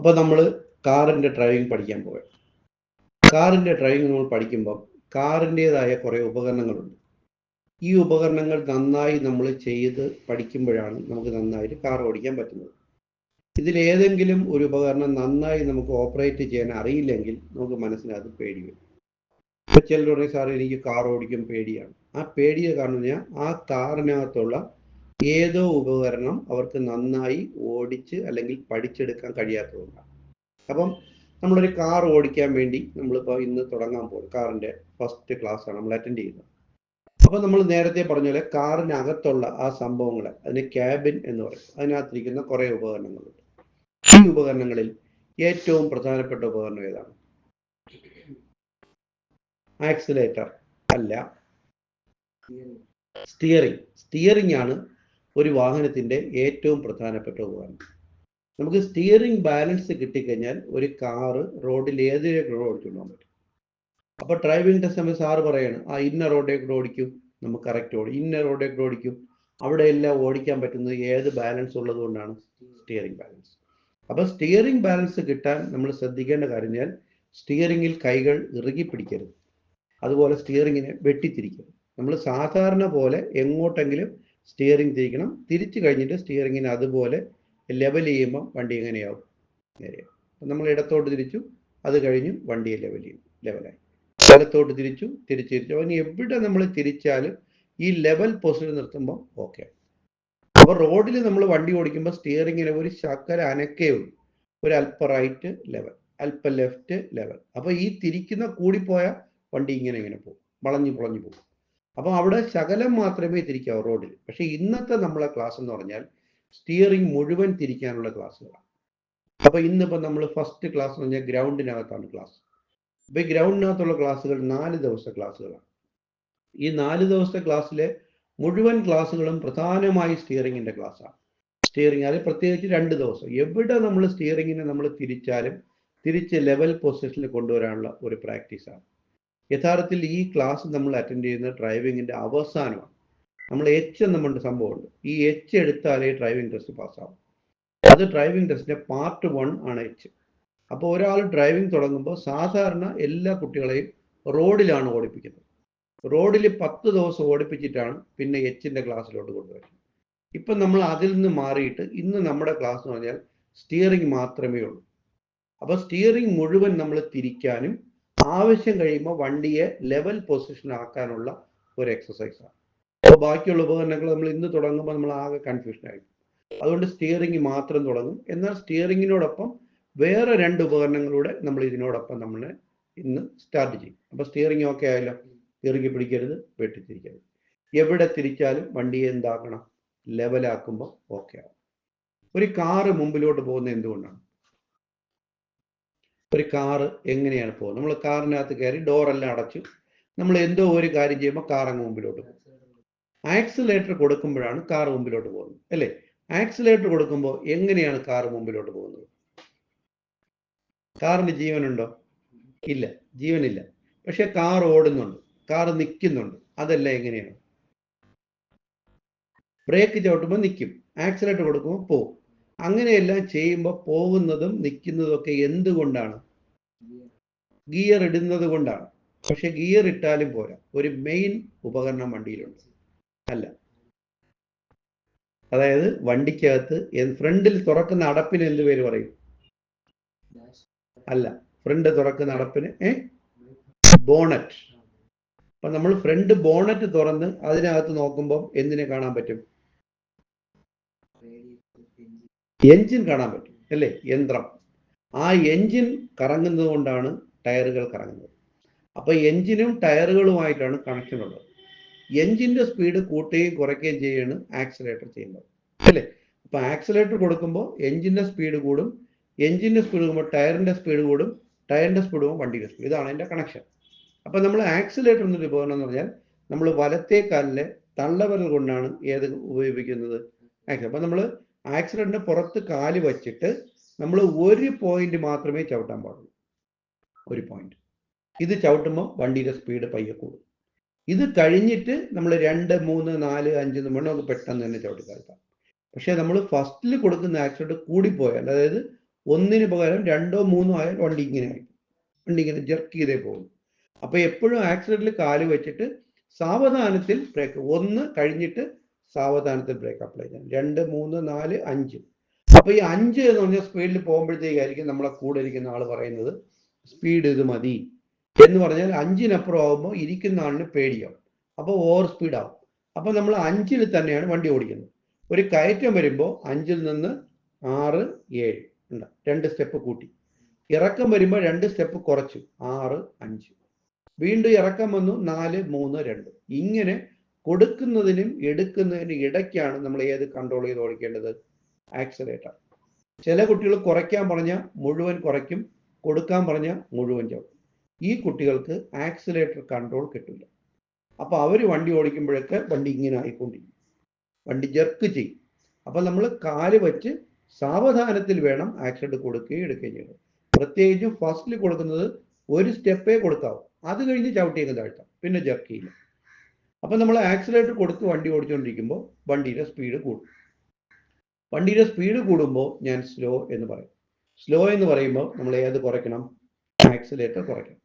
അപ്പോൾ നമ്മൾ കാറിന്റെ ഡ്രൈവിംഗ് പഠിക്കാൻ പോയത് കാറിന്റെ ഡ്രൈവിംഗ് നമ്മൾ പഠിക്കുമ്പോൾ കാറിന്റെതായ കുറേ ഉപകരണങ്ങളുണ്ട്. ഈ ഉപകരണങ്ങൾ നന്നായി നമ്മൾ ചെയ്ത് പഠിക്കുമ്പോഴാണ് നമുക്ക് നന്നായിട്ട് കാർ ഓടിക്കാൻ പറ്റുന്നത്. ഇതിലേതെങ്കിലും ഒരു ഉപകരണം നന്നായി നമുക്ക് ഓപ്പറേറ്റ് ചെയ്യാൻ അറിയില്ലെങ്കിൽ നമുക്ക് മനസ്സിനകത്ത് പേടി വരും. ഇപ്പോൾ ചിലർ പറയും സാറേ എനിക്ക് കാർ ഓടിക്കും പേടിയാണ്. ആ പേടിയെ കാരണം ഞാൻ ആ കാറിനകത്തുള്ള ഏതോ ഉപകരണം അവർക്ക് നന്നായി ഓടിച്ച് അല്ലെങ്കിൽ പഠിച്ചെടുക്കാൻ കഴിയാത്തതുകൊണ്ടാണ്. അപ്പം നമ്മളൊരു കാർ ഓടിക്കാൻ വേണ്ടി നമ്മളിപ്പോൾ ഇന്ന് തുടങ്ങാൻ പോകും കാറിന്റെ ഫസ്റ്റ് ക്ലാസ് ആണ് നമ്മൾ അറ്റൻഡ് ചെയ്യുന്നത്. അപ്പോൾ നമ്മൾ നേരത്തെ പറഞ്ഞ പോലെ കാറിനകത്തുള്ള ആ സംഭവങ്ങൾ അതിന് ക്യാബിൻ എന്ന് പറയും. അതിനകത്തിരിക്കുന്ന കുറേ ഉപകരണങ്ങളുണ്ട്. ഈ ഉപകരണങ്ങളിൽ ഏറ്റവും പ്രധാനപ്പെട്ട ഉപകരണം ഏതാണ്? ആക്സിലേറ്റർ അല്ല. സ്റ്റിയറിംഗ് സ്റ്റിയറിംഗ് ആണ് ഒരു വാഹനത്തിന്റെ ഏറ്റവും പ്രധാനപ്പെട്ട ഉപകരണം. നമുക്ക് സ്റ്റിയറിംഗ് ബാലൻസ് കിട്ടിക്കഴിഞ്ഞാൽ ഒരു കാറ് റോഡിൽ ഏതിലേക്ക് ഓടിച്ചുകൊണ്ട് പോകാൻ പറ്റും. അപ്പോൾ ഡ്രൈവിംഗ് ടെസ്റ്റ് സമയത്ത് സാറ് പറയാണ് ആ ഇന്ന റോഡിലേക്ക് ഓടിക്കും. നമുക്ക് കറക്റ്റ് ഓടി. ഇന്ന റോഡിലേക്ക് ഓടിക്കും. അവിടെ എല്ലാം ഓടിക്കാൻ പറ്റുന്നത് ഏത് ബാലൻസ് ഉള്ളത് കൊണ്ടാണ്? സ്റ്റിയറിംഗ് ബാലൻസ് അപ്പോൾ സ്റ്റിയറിംഗ് ബാലൻസ് കിട്ടാൻ നമ്മൾ ശ്രദ്ധിക്കേണ്ട കാര്യം ഞാൻ സ്റ്റിയറിംഗിൽ കൈകൾ ഇറുകി പിടിക്കരുത്. അതുപോലെ സ്റ്റിയറിങ്ങിനെ വെട്ടിത്തിരിക്കരുത്. നമ്മൾ സാധാരണ പോലെ എങ്ങോട്ടെങ്കിലും സ്റ്റിയറിംഗ് തിരിക്കണം തിരിച്ചു കഴിഞ്ഞിട്ട് സ്റ്റിയറിങ്ങിന് അതുപോലെ ലെവൽ ചെയ്യുമ്പോൾ വണ്ടി എങ്ങനെയാവും? നേരെയാവും നമ്മൾ ഇടത്തോട്ട് തിരിച്ചു. അത് കഴിഞ്ഞു വണ്ടിയെ ലെവൽ ചെയ്യും. ലെവലായി വലത്തോട്ട് തിരിച്ചു തിരിച്ചു തിരിച്ചു. അങ്ങനെ എവിടെ നമ്മൾ തിരിച്ചാലും ഈ ലെവൽ പൊസിഷൻ നിർത്തുമ്പോൾ ഓക്കെ അപ്പോൾ റോഡിൽ നമ്മൾ വണ്ടി ഓടിക്കുമ്പോൾ സ്റ്റിയറിങ്ങിന് ഒരു ശക്കര അനക്കേ ഉള്ളൂ. ഒരു അല്പ റൈറ്റ് ലെവൽ അല്പ ലെഫ്റ്റ് ലെവൽ അപ്പോൾ ഈ തിരിക്കുന്ന കൂടിപ്പോയ വണ്ടി ഇങ്ങനെ ഇങ്ങനെ പോകും. വളഞ്ഞു പുളഞ്ഞു പോകും. അപ്പോൾ അവിടെ ശകലം മാത്രമേ തിരിക്കാവൂ റോഡിൽ. പക്ഷേ ഇന്നത്തെ നമ്മളെ ക്ലാസ് എന്ന് പറഞ്ഞാൽ സ്റ്റിയറിംഗ് മുഴുവൻ തിരിക്കാനുള്ള ക്ലാസ്സുകളാണ് അപ്പോൾ ഇന്നിപ്പോൾ നമ്മൾ ഫസ്റ്റ് ക്ലാസ് എന്ന് പറഞ്ഞാൽ ഗ്രൗണ്ടിനകത്താണ് ക്ലാസ് അപ്പോൾ ഈ ഗ്രൗണ്ടിനകത്തുള്ള ക്ലാസ്സുകൾ നാല് ദിവസത്തെ ക്ലാസ്സുകളാണ് ഈ നാല് ദിവസത്തെ ക്ലാസ്സിലെ മുഴുവൻ ക്ലാസ്സുകളും പ്രധാനമായി സ്റ്റിയറിങ്ങിന്റെ ക്ലാസ്സാണ് സ്റ്റിയറിംഗ് അത് പ്രത്യേകിച്ച് രണ്ട് ദിവസം. എവിടെ നമ്മൾ സ്റ്റിയറിങ്ങിനെ നമ്മൾ തിരിച്ചാലും തിരിച്ച് ലെവൽ പൊസിഷനിൽ കൊണ്ടുവരാനുള്ള ഒരു പ്രാക്ടീസാണ് യഥാർത്ഥത്തിൽ ഈ ക്ലാസ് നമ്മൾ അറ്റൻഡ് ചെയ്യുന്ന ഡ്രൈവിങ്ങിന്റെ അവസാനമാണ്. നമ്മൾ എച്ച് എന്ന് പറഞ്ഞ സംഭവമുണ്ട്. ഈ എച്ച് എടുത്താലേ ഡ്രൈവിംഗ് ടെസ്റ്റ് പാസ്സാവും അത് ഡ്രൈവിംഗ് ടെസ്റ്റിന്റെ പാർട്ട് വൺ ആണ് എച്ച് അപ്പോൾ ഒരാൾ ഡ്രൈവിംഗ് തുടങ്ങുമ്പോൾ സാധാരണ എല്ലാ കുട്ടികളെയും റോഡിലാണ് ഓടിപ്പിക്കുന്നത്. റോഡിൽ പത്ത് ദിവസം ഓടിപ്പിച്ചിട്ടാണ് പിന്നെ എച്ചിന്റെ ക്ലാസ്സിലോട്ട് കൊണ്ടുവരുന്നത്. ഇപ്പം നമ്മൾ അതിൽ നിന്ന് മാറിയിട്ട് ഇന്ന് നമ്മുടെ ക്ലാസ് എന്ന് പറഞ്ഞാൽ സ്റ്റിയറിംഗ് മാത്രമേ ഉള്ളൂ. അപ്പോൾ സ്റ്റിയറിംഗ് മുഴുവൻ നമ്മൾ തിരിക്കാനും ആവശ്യം കഴിയുമ്പോൾ വണ്ടിയെ ലെവൽ പൊസിഷൻ ആക്കാനുള്ള ഒരു എക്സസൈസാണ് അപ്പോൾ ബാക്കിയുള്ള ഉപകരണങ്ങൾ നമ്മൾ ഇന്ന് തുടങ്ങുമ്പോൾ നമ്മൾ ആകെ കൺഫ്യൂഷൻ ആയിരിക്കും അതുകൊണ്ട് സ്റ്റിയറിംഗ് മാത്രം തുടങ്ങും. എന്നാൽ സ്റ്റിയറിങ്ങിനോടൊപ്പം വേറെ രണ്ട് ഉപകരണങ്ങളൂടെ നമ്മൾ ഇതിനോടൊപ്പം നമ്മൾ ഇന്ന് സ്റ്റാർട്ട് ചെയ്യും. അപ്പോൾ സ്റ്റിയറിംഗ് ഓക്കെ ആയാലും ഇറുകി പിടിക്കരുത് വെട്ടിത്തിരിക്കരുത്. എവിടെ തിരിച്ചാലും വണ്ടിയെ എന്താക്കണം? ലെവലാക്കുമ്പോൾ ഓക്കെ ആവും. ഒരു കാറ് മുമ്പിലോട്ട് പോകുന്നത് എന്തുകൊണ്ടാണ്? ഒരു കാറ് എങ്ങനെയാണ് പോകുന്നത്? നമ്മൾ കാറിനകത്ത് കയറി ഡോറെല്ലാം അടച്ചു നമ്മൾ എന്തോ ഒരു കാര്യം ചെയ്യുമ്പോൾ കാർ അങ്ങ് മുമ്പിലോട്ട് പോകും. ആക്സിലേറ്റർ കൊടുക്കുമ്പോഴാണ് കാർ മുമ്പിലോട്ട് പോകുന്നത് അല്ലേ? ആക്സിലേറ്റർ കൊടുക്കുമ്പോൾ എങ്ങനെയാണ് കാർ മുമ്പിലോട്ട് പോകുന്നത്? കാറിന് ജീവനുണ്ടോ? ഇല്ല ജീവനില്ല. പക്ഷെ കാർ ഓടുന്നുണ്ട് കാർ നിൽക്കുന്നുണ്ട്. അതല്ല എങ്ങനെയാണ്? ബ്രേക്ക് ചവിട്ടുമ്പോൾ നിൽക്കും. ആക്സിലേറ്റർ കൊടുക്കുമ്പോൾ പോകും അങ്ങനെയെല്ലാം ചെയ്യുമ്പോൾ പോകുന്നതും നിൽക്കുന്നതൊക്കെ എന്തുകൊണ്ടാണ്? ഗിയർ ഇടുന്നത് കൊണ്ടാണ്. പക്ഷെ ഗിയർ ഇട്ടാലും പോരാ. ഒരു മെയിൻ ഉപകരണം വണ്ടിയിലുണ്ട്. അല്ല. അതായത് വണ്ടിക്കകത്ത് ഫ്രണ്ടിൽ തുറക്കുന്ന അടപ്പിന് എന്ത് പേര് പറയും? അല്ല. ഫ്രണ്ട് തുറക്കുന്ന അടപ്പിന് ഏ? ബോണറ്റ്. അപ്പൊ നമ്മൾ ഫ്രണ്ട് ബോണറ്റ് തുറന്ന് അതിനകത്ത് നോക്കുമ്പോൾ എന്തിനെ കാണാൻ പറ്റും? എഞ്ചിൻ കാണാൻ പറ്റും അല്ലേ? യന്ത്രം. ആ എഞ്ചിൻ കറങ്ങുന്നത് കൊണ്ടാണ് ടയറുകൾ കറങ്ങുന്നത്. അപ്പോൾ എഞ്ചിനും ടയറുകളുമായിട്ടാണ് കണക്ഷൻ ഉള്ളത്. എഞ്ചിന്റെ സ്പീഡ് കൂട്ടുകയും കുറയ്ക്കുകയും ചെയ്യാണ് ആക്സിലേറ്റർ ചെയ്യുന്നത്. അല്ലേ? അപ്പോൾ ആക്സിലേറ്റർ കൊടുക്കുമ്പോൾ എഞ്ചിന്റെ സ്പീഡ് കൂടും എഞ്ചിന്റെ സ്പീഡ് കൂടുമ്പോൾ ടയറിന്റെ സ്പീഡ് കൂടും ടയറിന്റെ സ്പീഡ് കൂടുമ്പോൾ വണ്ടിയുടെ സ്പീഡ് ഇതാണ് അതിന്റെ കണക്ഷൻ അപ്പോൾ നമ്മൾ ആക്സിലേറ്റർ എന്നൊരു ഉപകരണം എന്ന് പറഞ്ഞാൽ നമ്മൾ വലത്തേക്കാലിലെ തള്ളവരൽ കൊണ്ടാണ് ഏത് ഉപയോഗിക്കുന്നത്? അപ്പോൾ നമ്മൾ ആക്സിഡന്റിന്റെ പുറത്ത് കാൽ വച്ചിട്ട് നമ്മൾ ഒരു പോയിന്റ് മാത്രമേ ചവിട്ടാൻ പാടുള്ളൂ. ഒരു പോയിന്റ് ഇത് ചവിട്ടുമ്പോൾ വണ്ടിയുടെ സ്പീഡ് പയ്യെ കൂടും. ഇത് കഴിഞ്ഞിട്ട് നമ്മൾ രണ്ട് മൂന്ന് നാല് അഞ്ച് എന്ന് നമുക്ക് പെട്ടെന്ന് തന്നെ ചവിട്ടി പക്ഷേ നമ്മൾ ഫസ്റ്റിൽ കൊടുക്കുന്ന ആക്സിഡന്റ് കൂടിപ്പോയാൽ അതായത് ഒന്നിന് പകരം രണ്ടോ മൂന്നോ ആയാൽ വണ്ടി ഇങ്ങനെ ആയി. വണ്ടി ഇങ്ങനെ ജെർക്ക് ചെയ്തേ പോകും. അപ്പോൾ എപ്പോഴും ആക്സിഡന്റിൽ കാൽ വെച്ചിട്ട് സാവധാനത്തിൽ ബ്രേക്ക് ഒന്ന് കഴിഞ്ഞിട്ട് സാവധാനത്തിൽ ബ്രേക്ക് അപ്ലൈ ചെയ്യാം രണ്ട് മൂന്ന് നാല് അഞ്ച്. അപ്പോൾ ഈ അഞ്ച് എന്ന് പറഞ്ഞാൽ സ്പീഡിൽ പോകുമ്പോഴത്തേക്കായിരിക്കും നമ്മളെ കൂടെ ഇരിക്കുന്ന ആൾ പറയുന്നത് സ്പീഡ് ഇത് മതി. എന്ന് പറഞ്ഞാൽ അഞ്ചിനപ്പുറം ആകുമ്പോൾ ഇരിക്കുന്ന ആളിന് പേടിയാവും. അപ്പോൾ ഓവർ സ്പീഡ് ആവും. അപ്പൊ നമ്മൾ അഞ്ചിൽ തന്നെയാണ് വണ്ടി ഓടിക്കുന്നത്. ഒരു കയറ്റം വരുമ്പോൾ അഞ്ചിൽ നിന്ന് ആറ് ഏഴ് ഉണ്ട്. രണ്ട് സ്റ്റെപ്പ് കൂട്ടി. ഇറക്കം വരുമ്പോൾ രണ്ട് സ്റ്റെപ്പ് കുറച്ചു. ആറ് അഞ്ച്. വീണ്ടും ഇറക്കം വന്നു. നാല് മൂന്ന് രണ്ട്. ഇങ്ങനെ കൊടുക്കുന്നതിനും എടുക്കുന്നതിനും ഇടയ്ക്കാണ് നമ്മൾ ഏത് കൺട്രോൾ ചെയ്ത് ഓടിക്കേണ്ടത്? ആക്സിലേറ്റർ ചില കുട്ടികൾ കുറയ്ക്കാൻ പറഞ്ഞാൽ മുഴുവൻ കുറയ്ക്കും കൊടുക്കാൻ പറഞ്ഞാൽ മുഴുവൻ ചവിട്ടും ഈ കുട്ടികൾക്ക് ആക്സിലേറ്റർ കൺട്രോൾ കിട്ടില്ല അപ്പൊ അവർ വണ്ടി ഓടിക്കുമ്പോഴൊക്കെ വണ്ടി ഇങ്ങനെ ആയിക്കൊണ്ടിരിക്കും. വണ്ടി ജർക്ക് ചെയ്യും. അപ്പൊ നമ്മൾ കാൽ വെച്ച് സാവധാനത്തിൽ വേണം ആക്സിഡന്റ് കൊടുക്കുകയും എടുക്കുകയും ചെയ്യണം പ്രത്യേകിച്ചും ഫസ്റ്റിൽ കൊടുക്കുന്നത് ഒരു സ്റ്റെപ്പേ കൊടുക്കാവൂ. അത് കഴിഞ്ഞ് ചവിട്ടിയൊക്കെ താഴ്ത്താം. പിന്നെ ജെർക്ക് ചെയ്യില്ല. അപ്പൊ നമ്മൾ ആക്സിലേറ്റർ കൊടുത്ത് വണ്ടി ഓടിച്ചുകൊണ്ടിരിക്കുമ്പോൾ വണ്ടിയുടെ സ്പീഡ് കൂടും. വണ്ടിയുടെ സ്പീഡ് കൂടുമ്പോൾ ഞാൻ സ്ലോ എന്ന് പറയും. സ്ലോ എന്ന് പറയുമ്പോൾ നമ്മൾ ഏത് കുറയ്ക്കണം? ആക്സിലേറ്റർ കുറയ്ക്കണം.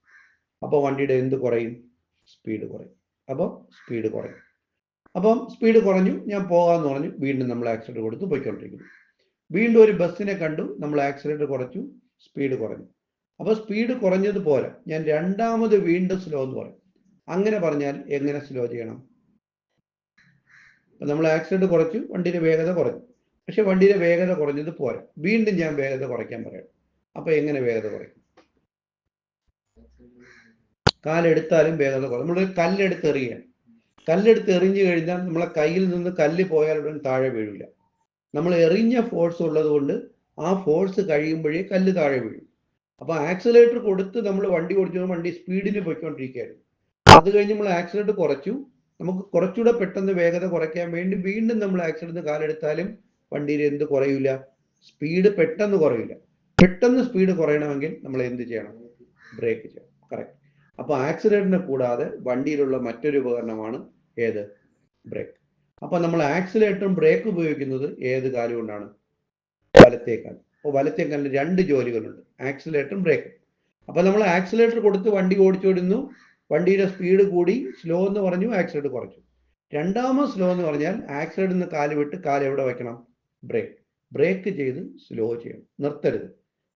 അപ്പോൾ വണ്ടിയുടെ എന്ത് കുറയും? സ്പീഡ് കുറയും. അപ്പോൾ സ്പീഡ് കുറയും. അപ്പം സ്പീഡ് കുറഞ്ഞു ഞാൻ പോകാമെന്ന് പറഞ്ഞു വീണ്ടും നമ്മൾ ആക്സിലേറ്റർ കൊടുത്ത് പോയിക്കൊണ്ടിരിക്കുന്നു. വീണ്ടും ഒരു ബസ്സിനെ കണ്ടു നമ്മൾ ആക്സിലേറ്റർ കുറച്ചു സ്പീഡ് കുറഞ്ഞു. അപ്പോൾ സ്പീഡ് കുറഞ്ഞത് പോരാ ഞാൻ രണ്ടാമത് വീണ്ടും സ്ലോ എന്ന് പറയും. അങ്ങനെ പറഞ്ഞാൽ എങ്ങനെ സ്ലോ ചെയ്യണം? നമ്മൾ ആക്സിഡന്റ് കുറച്ചു വണ്ടിയുടെ വേഗത കുറഞ്ഞു. പക്ഷെ വണ്ടിയുടെ വേഗത കുറഞ്ഞത് പോരാ. വീണ്ടും ഞാൻ വേഗത കുറയ്ക്കാൻ പറയണം. അപ്പൊ എങ്ങനെ വേഗത കുറയ്ക്കും കാലെടുത്താലും വേഗത കുറയും. നമ്മളൊരു കല്ലെടുത്ത് എറിയുകയാണ്. കല്ലെടുത്ത് എറിഞ്ഞു കഴിഞ്ഞാൽ നമ്മളെ കയ്യിൽ നിന്ന് കല്ല് പോയാൽ ഉടൻ താഴെ വീഴില്ല നമ്മൾ എറിഞ്ഞ ഫോഴ്സ് ഉള്ളത് കൊണ്ട് ആ ഫോഴ്സ് കഴിയുമ്പോഴേ കല്ല് താഴെ വീഴും. അപ്പൊ ആക്സിലേറ്റർ കൊടുത്ത് നമ്മൾ വണ്ടി ഓടിച്ചു വണ്ടി സ്പീഡിൽ പോയിക്കൊണ്ടിരിക്കുകയായിരുന്നു അത് കഴിഞ്ഞ് നമ്മൾ ആക്സിഡന്റ് കുറച്ചു. നമുക്ക് കുറച്ചുകൂടെ പെട്ടെന്ന് വേഗത കുറയ്ക്കാൻ വേണ്ടി വീണ്ടും നമ്മൾ ആക്സിഡന്റ് കാലെടുത്താലും വണ്ടിയിൽ എന്ത് കുറയില്ല സ്പീഡ് പെട്ടെന്ന് കുറയില്ല പെട്ടെന്ന് സ്പീഡ് കുറയണമെങ്കിൽ നമ്മൾ എന്ത് ചെയ്യണം? ബ്രേക്ക് ചെയ്യണം. കറക്റ്റ് അപ്പൊ ആക്സിഡന്റിനെ കൂടാതെ വണ്ടിയിലുള്ള മറ്റൊരു ഉപകരണമാണ് ഏത്? ബ്രേക്ക് അപ്പൊ നമ്മൾ ആക്സിലേറ്ററും ബ്രേക്ക് ഉപയോഗിക്കുന്നത് ഏത് കാലം കൊണ്ടാണ്? വലത്തേക്കാൽ അപ്പോൾ വലത്തേക്കാലിന് രണ്ട് ജോലികളുണ്ട്. ആക്സിലേറ്ററും ബ്രേക്കും അപ്പൊ നമ്മൾ ആക്സിലേറ്റർ കൊടുത്ത് വണ്ടി ഓടിച്ചോടുന്നു. വണ്ടിയുടെ സ്പീഡ് കൂടി സ്ലോ എന്ന് പറഞ്ഞു ആക്സിഡന്റ് കുറച്ചു. രണ്ടാമത് സ്ലോ എന്ന് പറഞ്ഞാൽ ആക്സിലേറ്ററിൽ നിന്ന് കാൽ വിട്ട് കാൽ എവിടെ വയ്ക്കണം ബ്രേക്ക് ബ്രേക്ക് ചെയ്ത് സ്ലോ ചെയ്യണം. നിർത്തരുത്.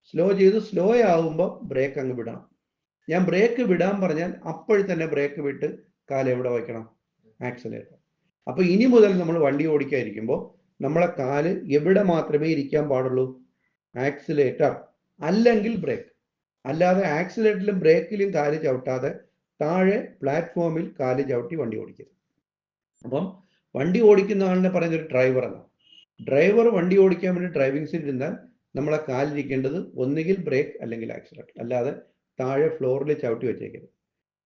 സ്ലോ ചെയ്ത് സ്ലോ ആവുമ്പോൾ ബ്രേക്ക് അങ്ങ് വിടണം. ഞാൻ ബ്രേക്ക് വിടാൻ പറഞ്ഞാൽ അപ്പോഴും തന്നെ ബ്രേക്ക് വിട്ട് കാൽ എവിടെ വയ്ക്കണം ആക്സിലേറ്റർ അപ്പോൾ ഇനി മുതൽ നമ്മൾ വണ്ടി ഓടിക്കാതിരിക്കുമ്പോൾ നമ്മളെ കാൽ എവിടെ മാത്രമേ ഇരിക്കാൻ പാടുള്ളൂ? ആക്സിലേറ്റർ അല്ലെങ്കിൽ ബ്രേക്ക് അല്ലാതെ ആക്സിലേറ്ററിലും ബ്രേക്കിലും കാൽ ചവിട്ടാതെ താഴെ പ്ലാറ്റ്ഫോമിൽ കാൽ ചവിട്ടി വണ്ടി ഓടിക്കരുത്. അപ്പം വണ്ടി ഓടിക്കുന്ന ആളിനെ പറയുന്നൊരു ഡ്രൈവർ എന്നാണ് ഡ്രൈവർ വണ്ടി ഓടിക്കാൻ വേണ്ടി ഡ്രൈവിംഗ് സീറ്റ് ഇരുന്നാൽ നമ്മളെ കാലിരിക്കേണ്ടത് ഒന്നുകിൽ ബ്രേക്ക് അല്ലെങ്കിൽ ആക്സിലേറ്റർ അല്ലാതെ താഴെ ഫ്ലോറിൽ ചവിട്ടി വെച്ചേക്കരുത്.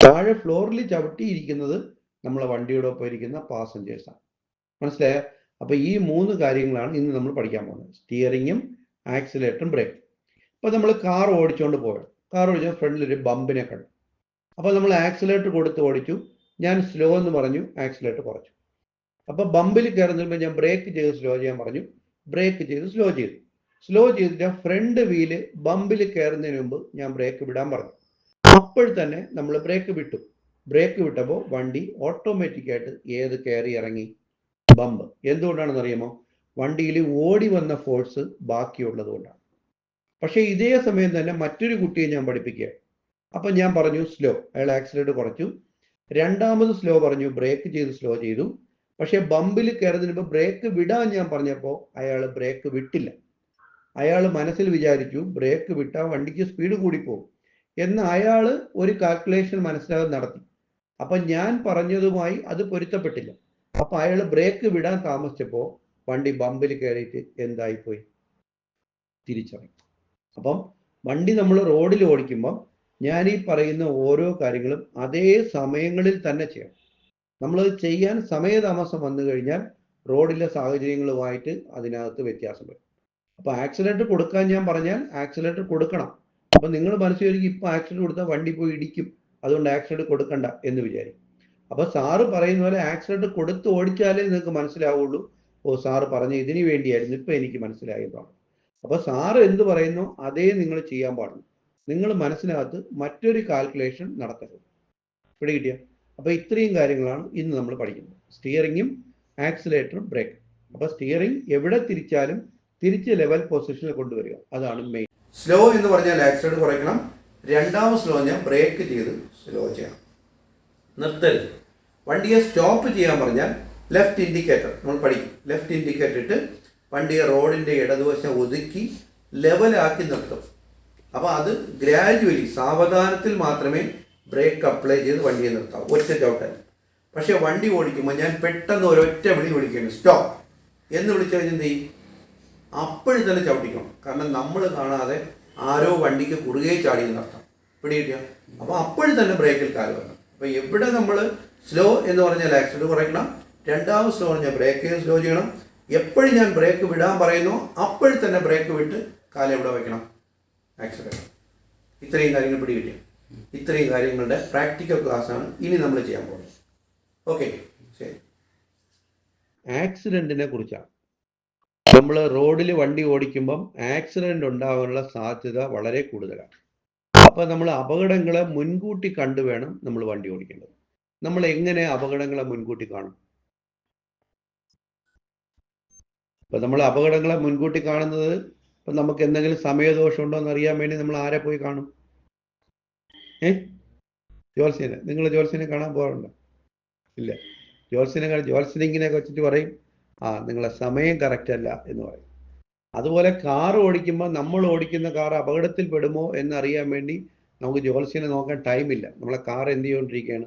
താഴെ ഫ്ലോറിൽ ചവിട്ടി ഇരിക്കുന്നത് നമ്മളെ വണ്ടിയുടെ ഒപ്പം ഇരിക്കുന്ന പാസഞ്ചേഴ്സാണ് മനസ്സിലായ? അപ്പൊ ഈ മൂന്ന് കാര്യങ്ങളാണ് ഇന്ന് നമ്മൾ പഠിക്കാൻ പോകുന്നത്. സ്റ്റിയറിങ്ങും ആക്സിലേറ്ററും ബ്രേക്കും അപ്പൊ നമ്മൾ കാർ ഓടിച്ചുകൊണ്ട് പോയത് കാർ ഓടിച്ച ഫ്രണ്ടിൽ ഒരു ബമ്പിനെ കണ്ടു. അപ്പൊ നമ്മൾ ആക്സിലേറ്റർ കൊടുത്ത് ഓടിച്ചു. ഞാൻ സ്ലോ എന്ന് പറഞ്ഞു ആക്സിലേറ്റർ കുറച്ചു. അപ്പൊ ബമ്പിൽ കയറി നിൽക്കുമ്പോൾ ഞാൻ ബ്രേക്ക് ചെയ്ത് സ്ലോ ചെയ്യാൻ പറഞ്ഞു. ബ്രേക്ക് ചെയ്ത് സ്ലോ ചെയ്തു. സ്ലോ ചെയ്തിട്ട് ഫ്രണ്ട് വീൽ ബമ്പിൽ കയറുന്നതിന് മുമ്പ് ഞാൻ ബ്രേക്ക് വിടാൻ പറഞ്ഞു. അപ്പോൾ തന്നെ നമ്മൾ ബ്രേക്ക് വിട്ടു. ബ്രേക്ക് വിട്ടപ്പോൾ വണ്ടി ഓട്ടോമാറ്റിക് ആയിട്ട് ഏത് കയറി ഇറങ്ങി? ബമ്പ് എന്തുകൊണ്ടാണെന്ന് അറിയുമോ? വണ്ടിയിൽ ഓടി വന്ന ഫോഴ്സ് ബാക്കിയുള്ളത് കൊണ്ടാണ്. പക്ഷേ ഇതേ സമയം തന്നെ മറ്റൊരു കുട്ടിയെ ഞാൻ പഠിപ്പിക്കുക അപ്പൊ ഞാൻ പറഞ്ഞു സ്ലോ അയാൾ ആക്സിലേറ്റ് കുറച്ചു. രണ്ടാമത് സ്ലോ പറഞ്ഞു ബ്രേക്ക് ചെയ്ത് സ്ലോ ചെയ്തു. പക്ഷെ ബമ്പിൽ കയറുന്നതിന് മുമ്പ് ബ്രേക്ക് വിടാൻ ഞാൻ പറഞ്ഞപ്പോൾ അയാൾ ബ്രേക്ക് വിട്ടില്ല. അയാൾ മനസ്സിൽ വിചാരിച്ചു ബ്രേക്ക് വിട്ടാൽ വണ്ടിക്ക് സ്പീഡ് കൂടിപ്പോകും എന്ന് അയാൾ ഒരു കാൽക്കുലേഷൻ മനസ്സിലാകാൻ നടത്തി. അപ്പൊ ഞാൻ പറഞ്ഞതുമായി അത് പൊരുത്തപ്പെട്ടില്ല. അപ്പൊ അയാൾ ബ്രേക്ക് വിടാൻ താമസിച്ചപ്പോൾ വണ്ടി ബമ്പിൽ കയറിയിട്ട് എന്തായിപ്പോയി? തിരിച്ചറിയും അപ്പം വണ്ടി നമ്മൾ റോഡിൽ ഓടിക്കുമ്പോൾ ഞാൻ ഈ പറയുന്ന ഓരോ കാര്യങ്ങളും അതേ സമയങ്ങളിൽ തന്നെ ചെയ്യണം. നമ്മളത് ചെയ്യാൻ സമയതാമസം വന്നു കഴിഞ്ഞാൽ റോഡിലെ സാഹചര്യങ്ങളുമായിട്ട് അതിനകത്ത് വ്യത്യാസം വരും. അപ്പൊ ആക്സിലേറ്റർ കൊടുക്കാൻ ഞാൻ പറഞ്ഞാൽ ആക്സിലേറ്റർ കൊടുക്കണം. അപ്പൊ നിങ്ങൾ മനസ്സിൽ ഒരുക്കി ഇപ്പൊ ആക്സിലേറ്റർ കൊടുത്താൽ വണ്ടി പോയി ഇടിക്കും. അതുകൊണ്ട് ആക്സിലേറ്റർ കൊടുക്കണ്ട എന്ന് വിചാരിക്കും. അപ്പൊ സാറ് പറയുന്ന പോലെ ആക്സിഡന്റ് കൊടുത്ത് ഓടിച്ചാലേ നിങ്ങൾക്ക് മനസ്സിലാവുള്ളൂ. ഓ സാറ് പറഞ്ഞ ഇതിനു വേണ്ടിയായിരുന്നു. ഇപ്പൊ എനിക്ക് മനസ്സിലായി എന്നാണ് അപ്പൊ സാറ് എന്ത് പറയുന്നു അതേ നിങ്ങൾ ചെയ്യാൻ പാടുള്ളൂ. നിങ്ങൾ മനസ്സിനകത്ത് മറ്റൊരു കാൽക്കുലേഷൻ നടത്തരുത്. ഇവിടെ കിട്ടിയ അപ്പൊ ഇത്രയും കാര്യങ്ങളാണ് ഇന്ന് നമ്മൾ പഠിക്കുന്നത്. സ്റ്റിയറിങ്ങും ആക്സിലേറ്ററും ബ്രേക്ക് അപ്പൊ സ്റ്റിയറിംഗ് എവിടെ തിരിച്ചാലും തിരിച്ച് ലെവൽ പൊസിഷനിൽ കൊണ്ടുവരിക. അതാണ് മെയിൻ സ്ലോ എന്ന് പറഞ്ഞാൽ ആക്സിലേറ്റർ കുറയ്ക്കണം. രണ്ടാമത് സ്ലോ ഞാൻ ബ്രേക്ക് ചെയ്ത് സ്ലോ ചെയ്യണം. നിർത്തരുത്. വണ്ടിയെ സ്റ്റോപ്പ് ചെയ്യാൻ പറഞ്ഞാൽ ലെഫ്റ്റ് ഇൻഡിക്കേറ്റർ നമ്മൾ പഠിക്കും. ലെഫ്റ്റ് ഇൻഡിക്കേറ്റർ ഇട്ട് വണ്ടിയെ റോഡിന്റെ ഇടതുവശം ഒതുക്കി ലെവലാക്കി നിർത്തും. അപ്പോൾ അത് ഗ്രാജുവലി സാവധാനത്തിൽ മാത്രമേ ബ്രേക്ക് അപ്ലൈ ചെയ്ത് വണ്ടിയെ നിർത്താവൂ. ഒറ്റ ചവിട്ടാൻ പക്ഷേ വണ്ടി ഓടിക്കുമ്പോൾ ഞാൻ പെട്ടെന്ന് ഒരൊറ്റ വിളി വിളിക്കുന്നു സ്റ്റോപ്പ് എന്ന് വിളിച്ചു കഴിഞ്ഞാൽ എന്ത് ചെയ്യും? അപ്പോഴും തന്നെ ചവിട്ടിക്കണം കാരണം നമ്മൾ കാണാതെ ആരോ വണ്ടിക്ക് കുറുകെ ചാടി നടത്താം പിടികിട്ടിയ? അപ്പോൾ അപ്പോഴും തന്നെ ബ്രേക്കിൽ കാൽ വേണം അപ്പോൾ എവിടെ നമ്മൾ സ്ലോ എന്ന് പറഞ്ഞാൽ ആക്സിഡന്റ് കുറയ്ക്കണം. രണ്ടാമത് സ്ലോ പറഞ്ഞാൽ ബ്രേക്ക് സ്ലോ ചെയ്യണം. എപ്പോഴും ഞാൻ ബ്രേക്ക് വിടാൻ പറയുന്നു. അപ്പോഴും തന്നെ ബ്രേക്ക് വിട്ട് കാലെവിടെ വയ്ക്കണം ആക്സിഡന്റ് ഇത്രയും കാര്യങ്ങൾ പിടികിട്ടിയ ഇത്രയും കാര്യങ്ങളുടെ പ്രാക്ടിക്കൽ ക്ലാസ്സാണ് ഇനി നമ്മൾ ചെയ്യാൻ പോകുന്നത്. ഓക്കെ ശരി. കുറിച്ചാണ്. നമ്മൾ റോഡിൽ വണ്ടി ഓടിക്കുമ്പം ആക്സിഡന്റ് ഉണ്ടാകാനുള്ള സാധ്യത വളരെ കൂടുതലാണ്. അപ്പൊ നമ്മൾ അപകടങ്ങളെ മുൻകൂട്ടി കണ്ടു വേണം നമ്മൾ വണ്ടി ഓടിക്കേണ്ടത്. നമ്മൾ എങ്ങനെ അപകടങ്ങളെ മുൻകൂട്ടി കാണും? അപ്പം നമ്മൾ അപകടങ്ങളെ മുൻകൂട്ടി കാണുന്നത് ഇപ്പൊ നമുക്ക് എന്തെങ്കിലും സമയദോഷം ഉണ്ടോ എന്ന് അറിയാൻ വേണ്ടി നമ്മൾ ആരെ പോയി കാണും? ഏ? ജോത്സ്യനെ. നിങ്ങൾ ജോത്സ്യനെ കാണാൻ പോകാറുണ്ടോ? ഇല്ല. ജോത്സ്യനെ കാണാൻ ജോത്സ്യനെ ഇങ്ങനെ വെച്ചിട്ട് പറയും ആ നിങ്ങളെ സമയം കറക്റ്റ് അല്ല എന്ന് പറയും. അതുപോലെ കാർ ഓടിക്കുമ്പോൾ നമ്മൾ ഓടിക്കുന്ന കാർ അപകടത്തിൽ പെടുമോ എന്നറിയാൻ വേണ്ടി നമുക്ക് ജോത്സ്യനെ നോക്കാൻ ടൈമില്ല നമ്മളെ കാർ എന്ത് ചെയ്തുകൊണ്ടിരിക്കുകയാണ്?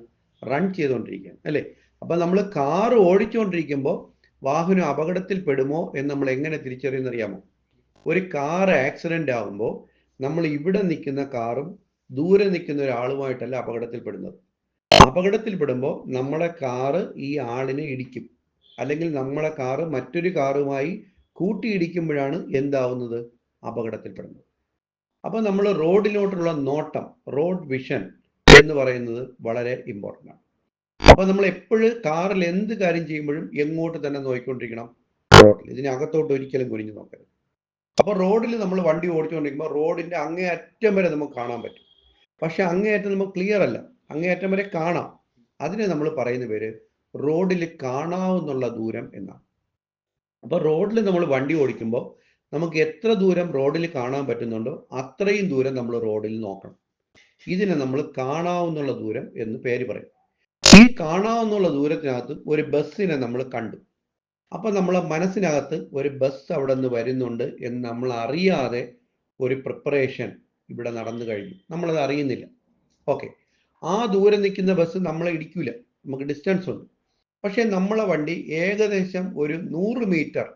റൺ ചെയ്തുകൊണ്ടിരിക്കുകയാണ്. അല്ലേ? അപ്പൊ നമ്മൾ കാർ ഓടിച്ചുകൊണ്ടിരിക്കുമ്പോൾ വാഹനം അപകടത്തിൽ പെടുമോ എന്ന് നമ്മൾ എങ്ങനെ തിരിച്ചറിയുന്നറിയാമോ? ഒരു കാർ ആക്സിഡന്റ് ആകുമ്പോൾ നമ്മൾ ഇവിടെ നിൽക്കുന്ന കാറും ദൂരെ നിൽക്കുന്ന ഒരാളുമായിട്ടല്ല അപകടത്തിൽപ്പെടുന്നത്. അപകടത്തിൽപ്പെടുമ്പോൾ നമ്മളെ കാറ് ഈ ആളിനെ ഇടിക്കും. അല്ലെങ്കിൽ നമ്മളെ കാറ് മറ്റൊരു കാറുമായി കൂട്ടിയിടിക്കുമ്പോഴാണ് എന്താവുന്നത്? അപകടത്തിൽപ്പെടുന്നത്. അപ്പോൾ നമ്മൾ റോഡിലോട്ടുള്ള നോട്ടം റോഡ് വിഷൻ എന്ന് പറയുന്നത് വളരെ ഇമ്പോർട്ടന്റ് ആണ്. അപ്പോൾ നമ്മൾ എപ്പോഴും കാറിൽ എന്ത് കാര്യം ചെയ്യുമ്പോഴും എങ്ങോട്ട് തന്നെ നോക്കിക്കൊണ്ടിരിക്കണം റോഡിൽ ഇതിനകത്തോട്ട് ഒരിക്കലും കുനിഞ്ഞു നോക്കരുത്. അപ്പോൾ റോഡിൽ നമ്മൾ വണ്ടി ഓടിച്ചുകൊണ്ടിരിക്കുമ്പോൾ റോഡിന്റെ അങ്ങേയറ്റം വരെ നമുക്ക് കാണാൻ പറ്റും. പക്ഷെ അങ്ങേയറ്റം നമുക്ക് ക്ലിയർ അല്ല. അങ്ങേയറ്റം വരെ കാണാം. അതിനെ നമ്മൾ പറയുന്ന പേര് റോഡിൽ കാണാവുന്നുള്ള ദൂരം എന്നാണ്. അപ്പോൾ റോഡിൽ നമ്മൾ വണ്ടി ഓടിക്കുമ്പോൾ നമുക്ക് എത്ര ദൂരം റോഡിൽ കാണാൻ പറ്റുന്നുണ്ടോ അത്രയും ദൂരം നമ്മൾ റോഡിൽ നോക്കണം. ഇതിനെ നമ്മൾ കാണാവുന്നുള്ള ദൂരം എന്ന് പേര് പറയും. ഈ കാണാവുന്നുള്ള ദൂരത്തിനകത്ത് ഒരു ബസ്സിനെ നമ്മൾ കണ്ടു. അപ്പൊ നമ്മളെ മനസ്സിനകത്ത് ഒരു ബസ് അവിടെ നിന്ന് വരുന്നുണ്ട് എന്ന് നമ്മൾ അറിയാതെ ഒരു പ്രിപ്പറേഷൻ ഇവിടെ നടന്നു കഴിഞ്ഞു. നമ്മളത് അറിയുന്നില്ല. ഓക്കെ ആ ദൂരെ നിൽക്കുന്ന ബസ് നമ്മളെ ഇടിക്കൂല. നമുക്ക് ഡിസ്റ്റൻസ് ഉണ്ട്. പക്ഷേ നമ്മളെ വണ്ടി ഏകദേശം ഒരു നൂറ് മീറ്റർ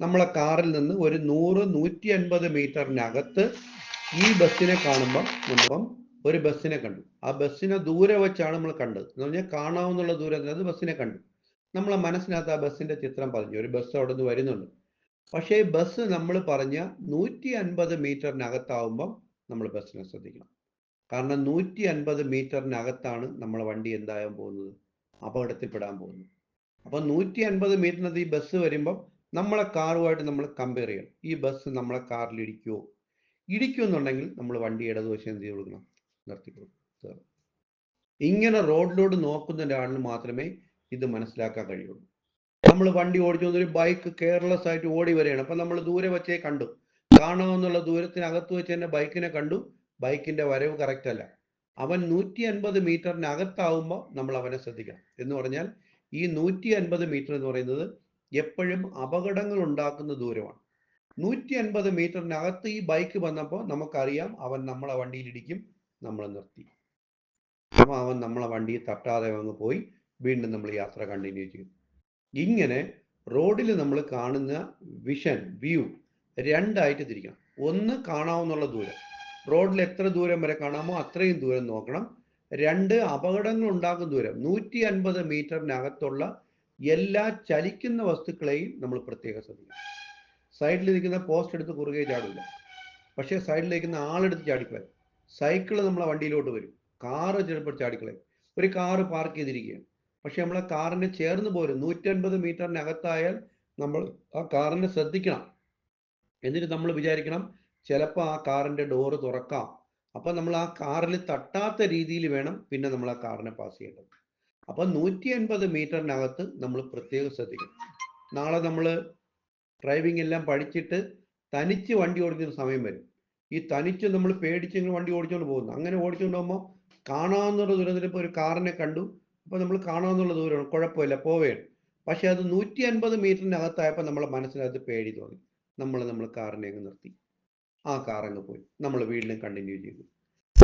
നമ്മളെ കാറിൽ നിന്ന് ഒരു നൂറ് നൂറ്റി അൻപത് മീറ്ററിനകത്ത് ഈ ബസ്സിനെ കാണുമ്പോൾ നമ്മൾ ഒരു ബസ്സിനെ കണ്ടു. ആ ബസ്സിനെ ദൂരെ വെച്ചാണ് നമ്മൾ കണ്ടത്. എന്ന് പറഞ്ഞാൽ കാണാവുന്നുള്ള ദൂരത്തിനകത്ത് ബസ്സിനെ കണ്ടു. നമ്മളെ മനസ്സിനകത്ത് ആ ബസ്സിന്റെ ചിത്രം പറഞ്ഞു ഒരു ബസ് അവിടെ നിന്ന് വരുന്നുണ്ട്. പക്ഷേ ബസ് നമ്മൾ പറഞ്ഞ നൂറ്റി അൻപത് മീറ്ററിനകത്താവുമ്പം നമ്മൾ ബസ്സിനെ ശ്രദ്ധിക്കണം. കാരണം നൂറ്റി അൻപത് മീറ്ററിനകത്താണ് നമ്മളെ വണ്ടി എന്തായാലും പോകുന്നത്? അപകടത്തിൽപ്പെടാൻ പോകുന്നത്. അപ്പൊ നൂറ്റി അൻപത് മീറ്ററിനകത്ത് ഈ ബസ് വരുമ്പം നമ്മളെ കാറുമായിട്ട് നമ്മൾ കമ്പയർ ചെയ്യണം. ഈ ബസ് നമ്മളെ കാറിൽ ഇടിക്കുമോ ഇടിക്കുമെന്നുണ്ടെങ്കിൽ നമ്മൾ വണ്ടി ഇടതുവശം എന്ത് ചെയ്ത് കൊടുക്കണം? നിർത്തി കൊടുക്കണം. ഇങ്ങനെ റോഡിലോട്ട് നോക്കുന്ന ഒരാളിന് മാത്രമേ ഇത് മനസ്സിലാക്കാൻ കഴിയുള്ളൂ. നമ്മൾ വണ്ടി ഓടിച്ചു ഒരു ബൈക്ക് കെയർലെസ് ആയിട്ട് ഓടി വരികയാണ്. അപ്പൊ നമ്മൾ ദൂരെ വെച്ചേ കണ്ടു. കാണാമെന്നുള്ള ദൂരത്തിനകത്ത് വെച്ച് തന്നെ ബൈക്കിനെ കണ്ടു. ബൈക്കിന്റെ വരവ് കറക്റ്റ് അല്ല. അവൻ നൂറ്റി അൻപത് മീറ്ററിനകത്താവുമ്പോൾ നമ്മൾ അവനെ ശ്രദ്ധിക്കണം. എന്ന് പറഞ്ഞാൽ ഈ നൂറ്റി അൻപത് മീറ്റർ എന്ന് പറയുന്നത് എപ്പോഴും അപകടങ്ങൾ ഉണ്ടാക്കുന്ന ദൂരമാണ്. നൂറ്റി അൻപത് മീറ്ററിനകത്ത് ഈ ബൈക്ക് വന്നപ്പോൾ നമുക്കറിയാം അവൻ നമ്മളെ വണ്ടിയിൽ ഇടിക്കും നമ്മൾ നിർത്തി. അപ്പോൾ അവൻ നമ്മളെ വണ്ടിയിൽ തട്ടാതെ അങ്ങ് പോയി. വീണ്ടും നമ്മൾ യാത്ര കണ്ടിന്യൂ ചെയ്യും. ഇങ്ങനെ റോഡിൽ നമ്മൾ കാണുന്ന വിഷൻ വ്യൂ രണ്ടായിട്ട് തിരിക്കണം. ഒന്ന് കാണാവുന്നുള്ള ദൂരം. റോഡിൽ എത്ര ദൂരം വരെ കാണാമോ അത്രയും ദൂരം നോക്കണം. രണ്ട് അപകടങ്ങൾ ഉണ്ടാക്കുന്ന ദൂരം. നൂറ്റി അൻപത് മീറ്ററിനകത്തുള്ള എല്ലാ ചലിക്കുന്ന വസ്തുക്കളെയും നമ്മൾ പ്രത്യേകം ശ്രദ്ധിക്കണം. സൈഡിൽ നിൽക്കുന്ന പോസ്റ്റ് എടുത്ത് കുറുകെ ചാടില്ല. പക്ഷേ സൈഡിൽ നിൽക്കുന്ന ആളെടുത്ത് ചാടിക്കളയും. സൈക്കിൾ നമ്മളെ വണ്ടിയിലോട്ട് വരും. കാറ് ചിലപ്പോൾ ചാടിക്കളയും. ഒരു കാറ് പാർക്ക് ചെയ്തിരിക്കുകയാണ്. പക്ഷെ നമ്മൾ ആ കാറിന് ചേർന്ന് പോരും. നൂറ്റൻപത് മീറ്ററിനകത്തായാൽ നമ്മൾ ആ കാറിനെ ശ്രദ്ധിക്കണം. എന്നിട്ട് നമ്മൾ വിചാരിക്കണം ചിലപ്പോൾ ആ കാറിന്റെ ഡോറ് തുറക്കാം. അപ്പം നമ്മൾ ആ കാറിൽ തട്ടാത്ത രീതിയിൽ വേണം പിന്നെ നമ്മൾ ആ കാറിനെ പാസ് ചെയ്യേണ്ടത്. അപ്പം നൂറ്റി അൻപത് മീറ്ററിനകത്ത് നമ്മൾ പ്രത്യേകം ശ്രദ്ധിക്കണം. നാളെ നമ്മൾ ഡ്രൈവിംഗ് എല്ലാം പഠിച്ചിട്ട് തനിച്ച് വണ്ടി ഓടിക്കുന്ന സമയം വരും. ഈ തനിച്ച് നമ്മൾ പേടിച്ച് വണ്ടി ഓടിച്ചുകൊണ്ട് പോകുന്നു. അങ്ങനെ ഓടിച്ചുകൊണ്ട് പോകുമ്പോൾ കാണാവുന്ന ദൂരത്തിൽ ഇപ്പോൾ ഒരു കാറിനെ കണ്ടു. അപ്പോൾ നമ്മൾ കാണാമെന്നുള്ള ദൂരമാണ്. കുഴപ്പമില്ല പോവുകയാണ് പക്ഷെ അത് നൂറ്റി അൻപത് മീറ്ററിനകത്തായപ്പോൾ നമ്മളെ മനസ്സിനകത്ത് പേടി തോന്നി. നമ്മൾ നമ്മൾ കാറിനെ അങ്ങ് നിർത്തി. ആ കാർ അങ്ങ് പോയി. നമ്മൾ വീണ്ടും കണ്ടിന്യൂ ചെയ്തു.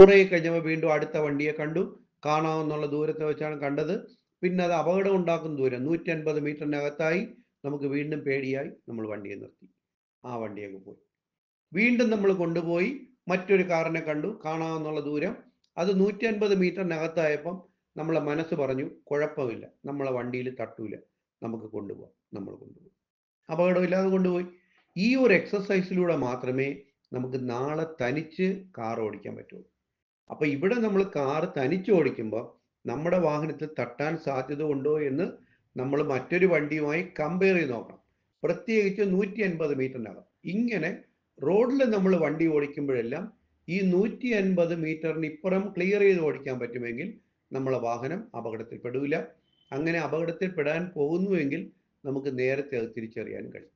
കുറേ കഴിഞ്ഞപ്പോൾ വീണ്ടും അടുത്ത വണ്ടിയെ കണ്ടു. കാണാവുന്നുള്ള ദൂരത്തെ വെച്ചാണ് കണ്ടത്. പിന്നെ അത് അപകടം ഉണ്ടാക്കുന്ന ദൂരം നൂറ്റി അൻപത് മീറ്ററിനകത്തായി നമുക്ക് വീണ്ടും പേടിയായി നമ്മൾ വണ്ടിയെ നിർത്തി. ആ വണ്ടിയൊക്കെ പോയി. വീണ്ടും നമ്മൾ കൊണ്ടുപോയി മറ്റൊരു കാറിനെ കണ്ടു. കാണാമെന്നുള്ള ദൂരം അത് നൂറ്റി അൻപത് മീറ്ററിനകത്തായപ്പം നമ്മളെ മനസ്സ് പറഞ്ഞു കുഴപ്പമില്ല. നമ്മളെ വണ്ടിയിൽ തട്ടൂല. നമുക്ക് കൊണ്ടുപോകാം നമ്മൾ കൊണ്ടുപോകും അപകടമില്ലാതെ കൊണ്ടുപോയി. ഈ ഒരു എക്സസൈസിലൂടെ മാത്രമേ നമുക്ക് നാളെ തനിച്ച് കാർ ഓടിക്കാൻ പറ്റുള്ളൂ. അപ്പോൾ ഇവിടെ നമ്മൾ കാർ തനിച്ച് ഓടിക്കുമ്പോൾ നമ്മുടെ വാഹനത്തിൽ തട്ടാൻ സാധ്യത ഉണ്ടോ എന്ന് നമ്മൾ മറ്റൊരു വണ്ടിയുമായി കമ്പയർ ചെയ്ത് നോക്കണം. പ്രത്യേകിച്ച് നൂറ്റി അൻപത് മീറ്ററിനകം. ഇങ്ങനെ റോഡിൽ നമ്മൾ വണ്ടി ഓടിക്കുമ്പോഴെല്ലാം ഈ നൂറ്റി അൻപത് മീറ്ററിന് ഇപ്പുറം ക്ലിയർ ചെയ്ത് ഓടിക്കാൻ പറ്റുമെങ്കിൽ നമ്മളെ വാഹനം അപകടത്തിൽപ്പെടില്ല അങ്ങനെ അപകടത്തിൽപ്പെടാൻ പോകുന്നുവെങ്കിൽ നമുക്ക് നേരത്തെ അത് തിരിച്ചറിയാൻ കഴിയും.